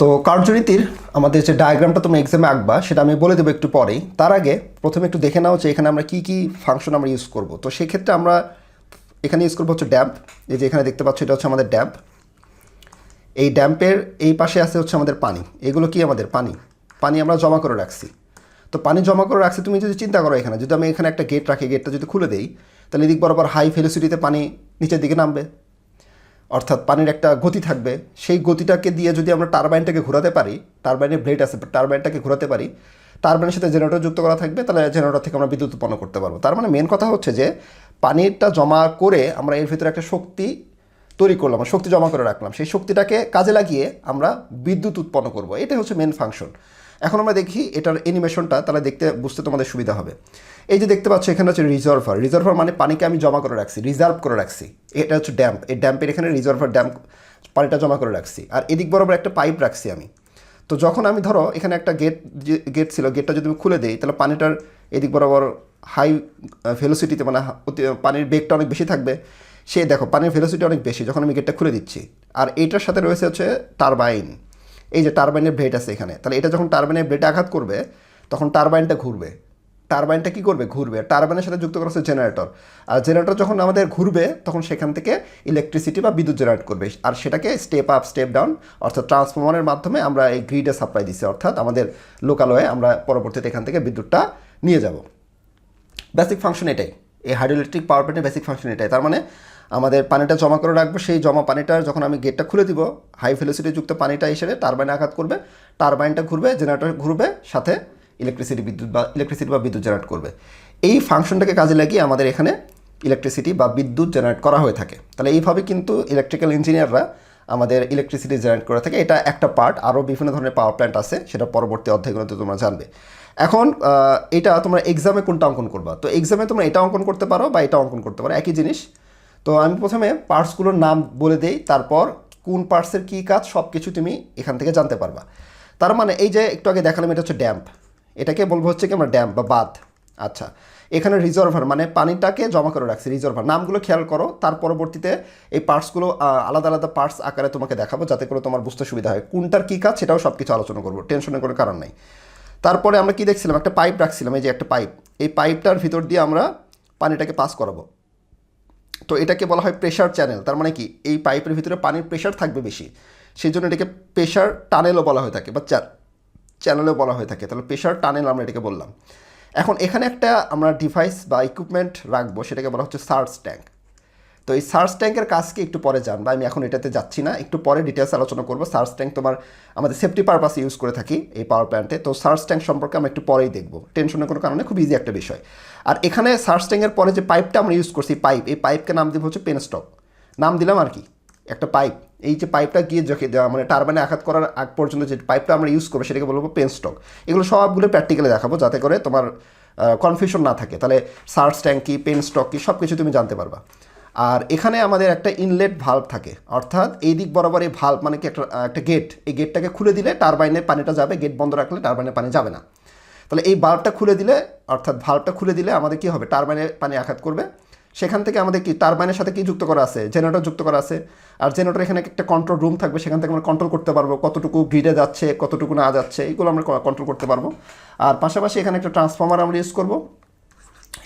তো কার্যনীতির আমাদের যে ডায়াগ্রামটা তুমি এক্সামে আঁকবা, সেটা আমি বলে দেবো একটু পরেই। তার আগে প্রথমে একটু দেখে নাও যে এখানে আমরা কী কী ফাংশন আমরা ইউজ করব। তো সেক্ষেত্রে আমরা এখানে ইউজ করব হচ্ছে ড্যাম্প এই যে এখানে দেখতে পাচ্ছ, এটা হচ্ছে আমাদের ড্যাম্প এই ড্যাম্পের এই পাশে আছে হচ্ছে আমাদের পানি। এগুলো কি আমাদের? পানি। পানি আমরা জমা করে রাখছি। তো পানি জমা করে রাখছি, তুমি যদি চিন্তা করো এখানে, যদি আমি এখানে একটা গেট রাখি গেটটা যদি খুলে দেই, তাহলে এদিক বরাবর হাই ভেলোসিটিতে পানি নিচের দিকে নামবে। অর্থাৎ পানির একটা গতি থাকবে, সেই গতিটাকে দিয়ে যদি আমরা টারবাইনটাকে ঘোরাতে পারি, টারবাইনের ব্লেড আছে, টারবাইনটাকে ঘোরাতে পারি, টারবাইনের সাথে জেনারেটর যুক্ত করা থাকবে, তাহলে জেনারেটর থেকে আমরা বিদ্যুৎ উৎপন্ন করতে পারব। তার মানে মেন কথা হচ্ছে যে, পানিটা জমা করে আমরা এর ভিতরে একটা শক্তি তৈরি করলাম, শক্তি জমা করে রাখলাম। সেই শক্তিটাকে কাজে লাগিয়ে আমরা বিদ্যুৎ উৎপন্ন করব। এটাই হচ্ছে মেন ফাংশন এখন আমরা দেখি এটার অ্যানিমেশনটা তাহলে দেখতে, বুঝতে তোমাদের সুবিধা হবে। এই যে দেখতে পাচ্ছ, এখানে হচ্ছে রিজার্ভার রিজার্ভার মানে পানিকে আমি জমা করে রাখছি রিজার্ভ করে রাখছি। এটা হচ্ছে ড্যাম্প এই ড্যাম্পের এখানে রিজার্ভার ড্যাম্প পানিটা জমা করে রাখছি। আর এদিক বরাবর একটা পাইপ রাখছি আমি। তো যখন আমি, ধরো, এখানে একটা গেট গেট ছিল গেটটা যদি আমি খুলে দিই, তাহলে পানিটার এদিক বরাবর হাই ভেলোসিটিতে মানে অতি- পানির বেগটা অনেক বেশি থাকবে। সে দেখো, পানির ভেলোসিটি অনেক বেশি, যখন আমি গেটটা খুলে দিচ্ছি। আর এইটার সাথে রয়েছে হচ্ছে টারবাইন এই যে টারবাইনের ব্লেড আছে এখানে, তাহলে এটা যখন টারবাইনের ব্লেডে আঘাত করবে, তখন টারবাইনটা ঘুরবে। টারবাইনটা কি করবে? ঘুরবে। টারবাইনের সাথে যুক্ত করা হচ্ছে জেনারেটর আর জেনারেটর যখন আমাদের ঘুরবে, তখন সেখান থেকে ইলেকট্রিসিটি বা বিদ্যুৎ জেনারেট করবে। আর সেটাকে স্টেপ আপ স্টেপ ডাউন অর্থাৎ ট্রান্সফরমারের মাধ্যমে আমরা এই গ্রিডে সাপ্লাই দিচ্ছি অর্থাৎ আমাদের লোকালয়ে আমরা পরবর্তীতে এখান থেকে বিদ্যুৎটা নিয়ে যাব। বেসিক ফাংশন এটাই। এই হাইড্রোইলেকট্রিক পাওয়ার প্ল্যান্টের বেসিক ফাংশন এটাই। তার মানে আমাদের পানিটা জমা করে রাখব, সেই জমা পানিটা যখন আমি গেটটা খুলে দিব হাই ভেলোসিটি যুক্ত পানিটা এসে টারবাইনে আঘাত করবে টারবাইনটা ঘুরবে জেনারেটর ঘুরবে, সাথে ইলেকট্রিসিটি বিদ্যুৎ বা ইলেকট্রিসিটি বা বিদ্যুৎ জেনারেট করবে। এই ফাংশনটাকে কাজে লাগিয়ে আমাদের এখানে ইলেকট্রিসিটি বা বিদ্যুৎ জেনারেট করা হয়ে থাকে। তাহলে এইভাবে কিন্তু ইলেকট্রিক্যাল ইঞ্জিনিয়াররা আমাদের ইলেকট্রিসিটি জেনারেট করে থাকে। এটা একটা পার্ট আরও বিভিন্ন ধরনের পাওয়ার প্ল্যান্ট আছে, সেটা পরবর্তী অধ্যায়গুলোতে তোমরা জানবে। এখন এটা তোমরা এক্সামে কোনটা অঙ্কন করবা? তো এক্সামে তোমরা এটা অঙ্কন করতে পারো বা এটা অঙ্কন করতে পারো, একই জিনিস। তো আমি প্রথমে পার্টসগুলোর নাম বলে দেই, তারপর কোন পার্টসের কী কাজ সব কিছু তুমি এখান থেকে জানতে পারবা। তার মানে এই যে একটু আগে দেখালাম, এটা হচ্ছে ড্যাম্প। এটাকে বলব হচ্ছে কি আমরা ড্যাম্প বা বাঁধ। আচ্ছা এখানে রিজার্ভার মানে পানিটাকে জমা করে রাখছি, রিজার্ভার। নামগুলো খেয়াল করো, তার পরবর্তীতে এই পার্টসগুলো আলাদা আলাদা পার্টস আকারে তোমাকে দেখাবো, যাতে করে তোমার বুঝতে সুবিধা হয়। কোনটার কী কাজ, সেটাও সব কিছু আলোচনা করব, টেনশনের কোনো কারণ নাই। তারপরে আমরা কি দেখছিলাম, একটা পাইপ রাখছিলাম, এই যে একটা পাইপ। এই পাইপটার ভিতর দিয়ে আমরা পানিটাকে পাস করাবো। তো এটাকে বলা হয় প্রেশার চ্যানেল তার মানে কি? এই পাইপের ভিতরে পানির প্রেশার থাকবে বেশি। সেই জন্য এটাকে প্রেশার টানেলও বলা হয়ে থাকে, বা চ্যানেলও বলা হয়ে থাকে। তাহলে প্রেশার টানেল আমরা এটাকে বললাম। এখন এখানে একটা আমরা ডিভাইস বা ইকুইপমেন্ট রাখব, সেটাকে বলা হচ্ছে সার্চ ট্যাঙ্ক তো এই সার্চ ট্যাঙ্কের কাজ কি একটু পরে জানবা আমি এখন এটাতে যাচ্ছি না। একটু পরে ডিটেলস আলোচনা করব। সার্চ ট্যাঙ্ক তোমার আমাদের সেফটি পারপাস ইউজ করে থাকি এই পাওয়ার প্ল্যান্টে তো সার্চ ট্যাঙ্ক সম্পর্কে আমরা একটু পরেই দেখব। টেনশনের কোনো কারণে খুব ইজি একটা বিষয়। আর এখানে সার্চ ট্যাঙ্কের পরে যে পাইপটা আমরা ইউজ করছি পাইপ এই পাইপকে নাম দিব হচ্ছে পেন স্টক নাম দিলাম আর কি, একটা পাইপ এই যে পাইপটা গিয়ে যখন মানে টারবাইনে আঘাত করার আগ পর্যন্ত যে পাইপটা আমরা ইউজ করব সেটাকে বলব পেন স্টক এগুলো সবগুলো প্র্যাকটিক্যালি দেখাবো যাতে করে তোমার কনফিউশন না থাকে। তাহলে সার্চ ট্যাঙ্ক কি পেন স্টক কি সব কিছু তুমি জানতে পারবা। আর এখানে আমাদের একটা ইনলেট ভাল্ব থাকে। অর্থাৎ এই দিক বরাবর এই ভাল্ব মানে কি একটা একটা গেট এই গেটটাকে খুলে দিলে টারবাইনের পানিটা যাবে গেট বন্ধ রাখলে টারবাইনের পানি যাবে না। তাহলে এই বাল্বটা খুলে দিলে, অর্থাৎ ভাল্বটা খুলে দিলে আমাদের কি হবে? টারবাইনে পানি আঘাত করবে। সেখান থেকে আমাদের কি টারবাইনের সাথে কি যুক্ত করা আছে? জেনারেটর যুক্ত করা আছে। আর জেনারেটর এখানে একটা কন্ট্রোল রুম থাকবে, সেখান থেকে আমরা কন্ট্রোল করতে পারব কতটুকু গ্রিডে যাচ্ছে, কতটুকু না যাচ্ছে, এগুলো আমরা কন্ট্রোল করতে পারব। আর পাশাপাশি এখানে একটা ট্রান্সফর্মার আমরা ইউজ করব।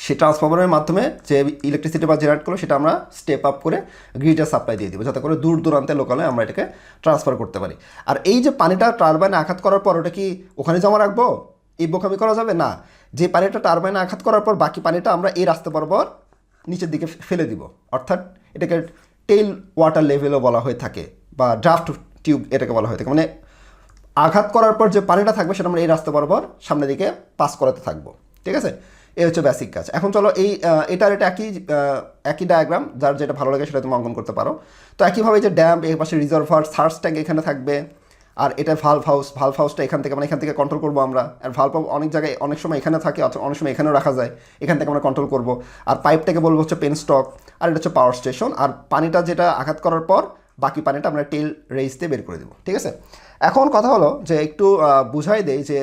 সেই ট্রান্সফর্মারের মাধ্যমে যে ইলেকট্রিসিটি বা জেনারেট করব সেটা আমরা স্টেপ আপ করে গ্রিডে সাপ্লাই দিয়ে দিব, যাতে করে দূর দূরান্তে লোকালে আমরা এটাকে ট্রান্সফার করতে পারি। আর এই যে পানিটা টারবাইনে আঘাত করার পর ওটা কি ওখানে জমা রাখব? এই বোকামি করা যাবে? না। যে পানিটা টারবাইনে আঘাত করার পর বাকি পানিটা আমরা এই রাস্তা বরাবর নিচের দিকে ফেলে দিব। অর্থাৎ এটাকে টেইল ওয়াটার লেভেলও বলা হয়ে থাকে, বা ড্রাফট টিউব এটাকে বলা হয়ে থাকে। মানে আঘাত করার পর যে পানিটা থাকবে, সেটা আমরা এই রাস্তা বরাবর সামনের দিকে পাস করাতে থাকব। ঠিক আছে? এই হচ্ছে বেসিক কাজ। এখন চলো এই এটার এটা একই একই ডায়াগ্রাম যার যেটা ভালো লাগে সেটা তুমি অঙ্কন করতে পারো। তো একইভাবে যে ড্যাম এর পাশে রিজার্ভার সার্চ ট্যাঙ্ক এখানে থাকবে। আর এটা ভালভ হাউস ভালভ হাউসটা এখান থেকে মানে এখান থেকে কন্ট্রোল করব আমরা। আর ভালভ অনেক জায়গায়, অনেক সময় এখানে থাকে অথবা অনেক সময় এখানেও রাখা যায়। এখান থেকে আমরা কন্ট্রোল করব। আর পাইপটাকে বলব হচ্ছে পেন স্টক আর এটা হচ্ছে পাওয়ার স্টেশন আর পানিটা যেটা আঘাত করার পর, বাকি পানিটা আমরা টেল রেস দিয়ে বের করে দেবো। ঠিক আছে? এখন কথা হলো যে একটু বুঝাই দেই যে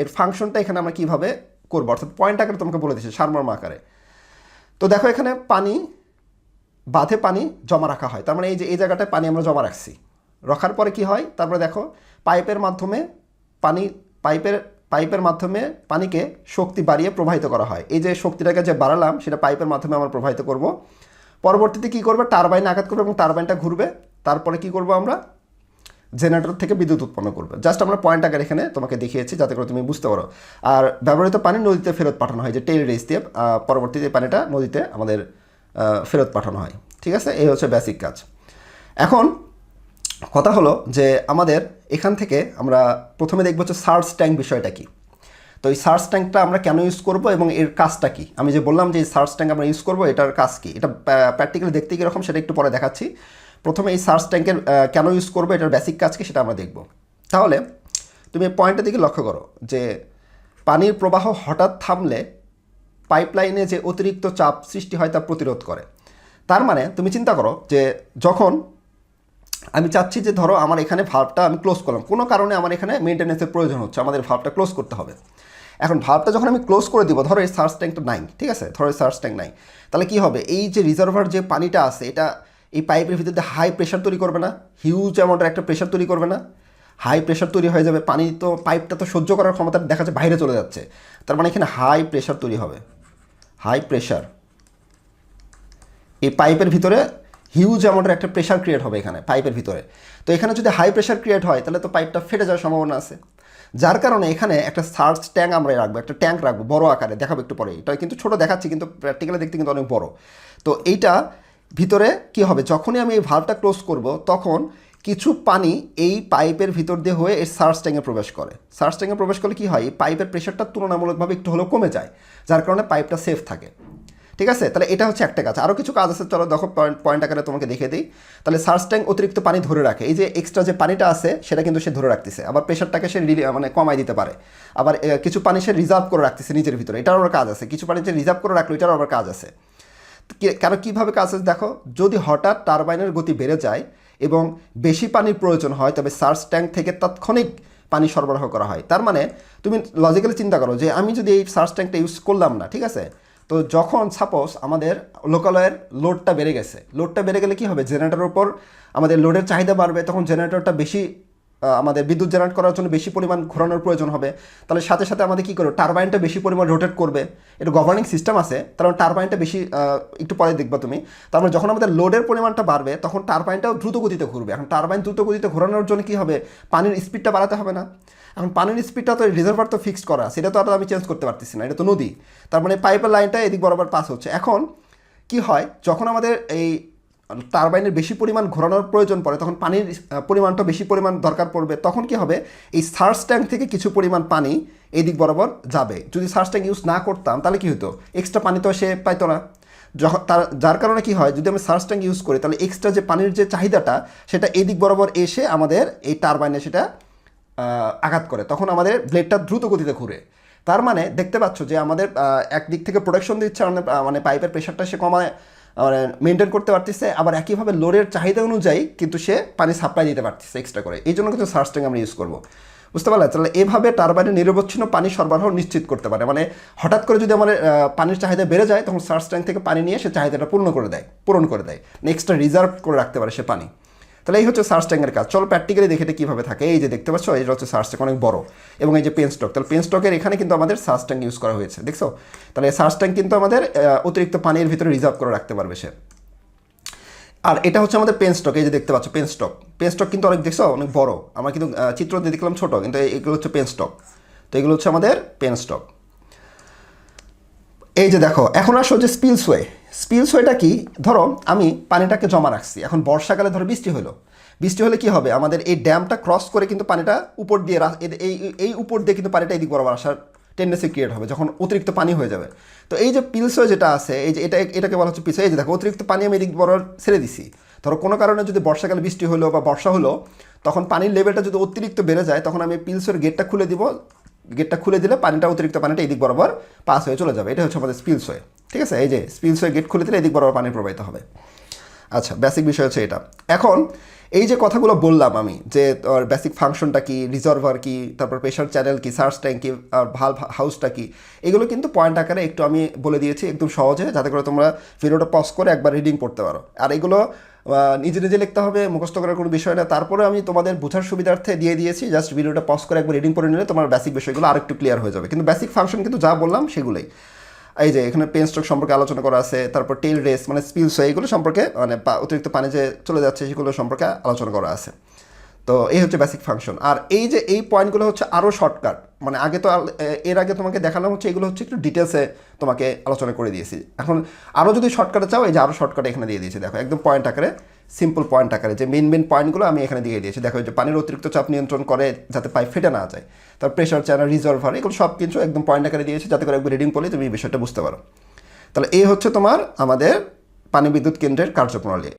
এর ফাংশনটা এখানে আমরা কীভাবে করব। অর্থাৎ পয়েন্ট আকারে তোমাকে বলে দিচ্ছি সারমর্ম আকারে। তো দেখো এখানে পানি, বাঁধে পানি জমা রাখা হয়। তার মানে এই যে, এই জায়গাটায় পানি আমরা জমা রাখছি। রাখার পরে কি হয়? তারপরে দেখো, পাইপের মাধ্যমে পানি, পাইপের পাইপের মাধ্যমে পানিকে শক্তি বাড়িয়ে প্রবাহিত করা হয়। এই যে শক্তিটাকে যে বাড়ালাম, সেটা পাইপের মাধ্যমে আমরা প্রবাহিত করব। পরবর্তীতে কি করবে? টারবাইন আঘাত করবে এবং টারবাইনটা ঘুরবে। তারপরে কি করব আমরা? জেনারেটর থেকে বিদ্যুৎ উৎপন্ন করবে। জাস্ট আমরা পয়েন্ট আকার এখানে তোমাকে দেখিয়েছি, যাতে করে তুমি বুঝতে পারো। আর ব্যবহৃত পানি নদীতে ফেরত পাঠানো হয়, যে টেল রেস দিয়ে পরবর্তীতে পানিটা নদীতে আমাদের ফেরত পাঠানো হয়। ঠিক আছে? এই হচ্ছে বেসিক কাজ। এখন কথা হলো যে আমাদের এখান থেকে আমরা প্রথমে দেখব হচ্ছে সার্চ ট্যাঙ্ক বিষয়টা কি। তো এই সার্চ ট্যাঙ্কটা আমরা কেন ইউজ করব এবং এর কাজটা কি? আমি যে বললাম যে এই সার্চ ট্যাঙ্ক আমরা ইউজ করব, এটার কাজ কি? এটা প্র্যাকটিক্যালি দেখতে কীরকম সেটা একটু পরে দেখাচ্ছি। প্রথমে এই সার্চ ট্যাঙ্কের কেন ইউজ করব, এটার বেসিক কাজ কি সেটা আমরা দেখব। তাহলে তুমি পয়েন্টের দিকে লক্ষ্য করো যে পানির প্রবাহ হঠাৎ থামলে পাইপলাইনে যে অতিরিক্ত চাপ সৃষ্টি হয় তা প্রতিরোধ করে। তার মানে তুমি চিন্তা করো যে যখন আমি চাচ্ছি যে ধরো আমার এখানে ভাল্বটা আমি ক্লোজ করলাম, কোনো কারণে আমার এখানে মেনটেন্যান্সের প্রয়োজন হচ্ছে, আমাদের ভাল্বটা ক্লোজ করতে হবে। এখন ভাল্বটা যখন আমি ক্লোজ করে দিব, ধরো এই সার্চ ট্যাঙ্কটা নাই, ঠিক আছে? ধরো এই সার্চ ট্যাঙ্ক নাই। তাহলে কি হবে? এই যে রিজার্ভার যে পানিটা আছে, এটা এই পাইপের ভিতরে হাই প্রেশার তৈরি করবে না হিউজ অ্যামাউন্টের একটা প্রেশার তৈরি করবে না। হাই প্রেশার তৈরি হয়ে যাবে, পানি তো পাইপটা তো সহ্য করার ক্ষমতা দেখা যাচ্ছে বাইরে চলে যাচ্ছে। তার মানে এখানে হাই প্রেশার তৈরি হবে। হাই প্রেশার এই পাইপের ভিতরে হিউজ অ্যামাউন্টের একটা প্রেশার ক্রিয়েট হবে এখানে পাইপের ভিতরে। তো এখানে যদি হাই প্রেশার ক্রিয়েট হয়, তাহলে তো পাইপটা ফেটে যাওয়ার সম্ভাবনা আছে। যার কারণে এখানে একটা সার্চ ট্যাঙ্ক আমরা রাখব, একটা ট্যাঙ্ক রাখব, বড় আকারে, দেখাবো একটু পরে এটা কিন্তু ছোট দেখাচ্ছি, কিন্তু প্র্যাকটিক্যালি দেখতে কিন্তু অনেক বড়। তো এইটা ভিতরে কি হবে? যখনই আমি এই ভাল্বটা ক্লোজ করব, তখন কিছু পানি এই পাইপের ভিতর দিয়ে হয়ে এই সার্চ ট্যাঙ্কে প্রবেশ করে। সার্চ ট্যাঙ্কে প্রবেশ করলে কি হয়? এই পাইপের প্রেশারটা তুলনামূলকভাবে একটু হলেও কমে যায়, যার কারণে পাইপটা সেফ থাকে। ঠিক আছে? তাহলে এটা হচ্ছে একটা কাজ। আরও কিছু কাজ আছে, চলো দেখো পয়েন্ট পয়েন্ট আকারে তোমাকে দেখে দিই। তাহলে সার্চ ট্যাঙ্ক অতিরিক্ত পানি ধরে রাখে। এই যে এক্সট্রা যে পানিটা আছে, সেটা কিন্তু সে ধরে রাখতেছে। আবার প্রেশারটাকে সে মানে কমাই দিতে পারে। আবার কিছু পানি সে রিজার্ভ করে রাখতেছে নিজের ভিতরে। এটারও কাজ আছে। কিছু পানি যে রিজার্ভ করে রাখল, এটারও আবার কাজ আছে। কেন কীভাবে কাজ আছে দেখো, যদি হঠাৎ টারবাইনের গতি বেড়ে যায় এবং বেশি পানির প্রয়োজন হয়, তবে সার্চ ট্যাঙ্ক থেকে তাৎক্ষণিক পানি সরবরাহ করা হয়। তার মানে তুমি লজিক্যালি চিন্তা করো যে, আমি যদি এই সার্চ ট্যাঙ্কটা ইউজ করলাম না, ঠিক আছে? তো যখন সাপোজ আমাদের লোকালয়ের লোডটা বেড়ে গেছে লোডটা বেড়ে গেলে কি হবে? জেনারেটরের উপর আমাদের লোডের চাহিদা বাড়বে, তখন জেনারেটরটা বেশি আমাদের বিদ্যুৎ জেনারেট করার জন্য বেশি পরিমাণ ঘোরানোর প্রয়োজন হবে। তাহলে সাথে সাথে আমাদের কী করবে? টারবাইনটা বেশি পরিমাণ রোটেট করবে। এটা গভর্নিং সিস্টেম আছে, কারণ টারবাইনটা বেশি একটু পরে দেখবা তুমি। তারপরে যখন আমাদের লোডের পরিমাণটা বাড়বে, তখন টারবাইনটাও দ্রুত গতিতে ঘুরবে। এখন টারবাইন দ্রুত গতিতে ঘোরানোর জন্য কী হবে? পানির স্পিডটা বাড়াতে হবে না। এখন পানির স্পিডটা তো রিজার্ভার তো ফিক্সড করা সেটা তো আর আমি চেঞ্জ করতে পারতেছি না। এটা তো নদী। তার মানে পাইপের লাইনটা এদিক বরাবর পাস হচ্ছে। এখন কি হয়? যখন আমাদের এই টারবাইনের বেশি পরিমাণ ঘোরানোর প্রয়োজন পড়ে তখন পানির পরিমাণটা বেশি পরিমাণ দরকার পড়বে তখন কি হবে? এই সার্চ ট্যাঙ্ক থেকে কিছু পরিমাণ পানি এই দিক বরাবর যাবে। যদি সার্চ ট্যাঙ্ক ইউজ না করতাম তাহলে কি হতো? এক্সট্রা পানি তো সে পাইতো না। যখন তার যার কারণে কি হয় যদি আমি সার্চ ট্যাঙ্ক ইউজ করি তাহলে এক্সট্রা যে পানির যে চাহিদাটা সেটা এই দিক বরাবর এসে আমাদের এই টারবাইনে সেটা আঘাত করে। তখন আমাদের ব্লেডটা দ্রুত গতিতে ঘুরে। তার মানে দেখতে পাচ্ছ যে আমাদের একদিক থেকে প্রোটেকশন দিচ্ছে আমাদের, মানে পাইপের প্রেশারটা সে কমায়। মানে মেনটেন করতে পারতেছে, আবার একইভাবে লোডের চাহিদা অনুযায়ী কিন্তু সে পানি সাপ্লাই দিতে পারতেছে এক্সট্রা করে। এই জন্য কিন্তু সার্চ আমরা ইউজ করব। বুঝতে পারলে? তাহলে এভাবে টারবাইনে নিরবচ্ছিন্ন পানি সরবরাহ নিশ্চিত করতে পারে। মানে হঠাৎ করে যদি আমাদের পানির চাহিদা বেড়ে যায়, তখন সার্চ ট্যাঙ্ক থেকে পানি নিয়ে সে চাহিদাটা পূর্ণ করে দেয়, পূরণ করে দেয়। এক্সট্রা রিজার্ভ করে রাখতে পারে সে পানি। তাহলে এই হচ্ছে সার্চ ট্যাঙ্কের কাজ। চলো প্র্যাকটিক্যালি দেখে এটা কীভাবে থাকে। এই যে দেখতে পাচ্ছ এটা হচ্ছে সার্চ ট্যাঙ্ক অনেক বড়। এবং এই যে পেন স্টক তাহলে পেন স্টকের এখানে কিন্তু আমাদের সার্চ ট্যাঙ্ক ইউজ করা হয়েছে, দেখছ? তাহলে সার্চ ট্যাঙ্ক কিন্তু আমাদের অতিরিক্ত পানির ভিতরে রিজার্ভ করে রাখতে পারবে সে। আর এটা হচ্ছে আমাদের পেন স্টক এই যে দেখতে পাচ্ছ পেন স্টক পেন স্টক কিন্তু অনেক, দেখছ? অনেক বড়। আমরা কিন্তু চিত্র দেখলাম ছোট, কিন্তু এগুলো হচ্ছে পেন স্টক তো এগুলো হচ্ছে আমাদের পেন স্টক এই যে দেখো, এখন আসো যে স্পিলসওয়ে স্পিলসওয়েটা কি? ধরো, আমি পানিটাকে জমা রাখছি। এখন বর্ষাকালে ধরো বৃষ্টি হলো। বৃষ্টি হলে কি হবে? আমাদের এই ড্যামটা ক্রস করে কিন্তু পানিটা উপর দিয়ে এই এই উপর দিয়ে কিন্তু পানিটা এদিক বরাবর আসার টেন্ডেন্সি ক্রিয়েট হবে, যখন অতিরিক্ত পানি হয়ে যাবে। তো এই যে পিলসওয়ে যেটা আছে, এই যে এটা এটাকে বলা হচ্ছে পিলসওয়ে এই যে দেখো, অতিরিক্ত পানি আমি এদিক বরাবর ছেড়ে দিছি। ধরো কোনো কারণে যদি বর্ষাকালে বৃষ্টি হলো বা বর্ষা হলো, তখন পানির লেভেলটা যদি অতিরিক্ত বেড়ে যায়, তখন আমি পিলসের গেটটা খুলে দিব। গেটটা খুলে দিলে পানিটা অতিরিক্ত পানিটা এদিক বরাবর পাস হয়ে চলে যাবে। এটা হচ্ছে আমাদের স্পিলসওয়ে ঠিক আছে? এই যে স্পিলসওয়ে গেট খুলে দিলে এদিক বরাবর পানি প্রবাহিত হবে। আচ্ছা বেসিক বিষয় হচ্ছে এটা। এখন এই যে কথাগুলো বললাম আমি, যে ওর বেসিক ফাংশনটা কি রিজার্ভার কি, তারপর প্রেশার চ্যানেল কি সার্চ ট্যাঙ্ক কি, আর ভালো হাউসটা কি, এগুলো কিন্তু পয়েন্ট আকারে একটু আমি বলে দিয়েছি একদম সহজে, যাতে করে তোমরা ভিডিওটা পজ করে একবার রিডিং পড়তে পারো। আর এগুলো নিজে নিজে লিখতে হবে, মুখস্থ করার কোনো বিষয় না। তারপরে আমি তোমাদের বোঝার সুবিধার্থে দিয়ে দিয়েছি জাস্ট ভিডিওটা পজ করে একবার রিডিং করে নিলে তোমার বেসিক বিষয়গুলো আরেকটু ক্লিয়ার হয়ে যাবে। কিন্তু বেসিক ফাংশন কিন্তু যা বললাম সেগুলোই। এই যে এখানে পেন স্ট্রোক সম্পর্কে আলোচনা করা আছে, তারপর টেল রেস মানে স্পিলস এইগুলো সম্পর্কে মানে অতিরিক্ত পানি যে চলে যাচ্ছে সেগুলো সম্পর্কে আলোচনা করা আছে। তো এই হচ্ছে বেসিক ফাংশন আর এই যে এই পয়েন্টগুলো হচ্ছে আরও শর্টকাট মানে আগে তো এর আগে তোমাকে দেখালাম হচ্ছে এগুলো হচ্ছে একটু ডিটেলসে তোমাকে আলোচনা করে দিয়েছি। এখন আরও যদি শর্টকাটে চাও, এই যে আরও শর্টকাট এখানে দিয়ে দিয়েছি, দেখো, একদম পয়েন্ট আকারে। সিম্পল পয়েন্ট আকারে, যে মেন মেন পয়েন্টগুলো আমি এখানে দিয়ে দিয়েছি। দেখো যে পানির অতিরিক্ত চাপ নিয়ন্ত্রণ করে যাতে পাইপ ফেটে না যায়, তার প্রেশার চ্যানেল রিজার্ভার এগুলো সব কিছু একদম পয়েন্ট আকারে দিয়েছে যাতে করে একবার রিডিং পড়লে তুমি এই বিষয়টা বুঝতে পারো। তাহলে এই হচ্ছে তোমার আমাদের পানি বিদ্যুৎ কেন্দ্রের কার্যপ্রণালী।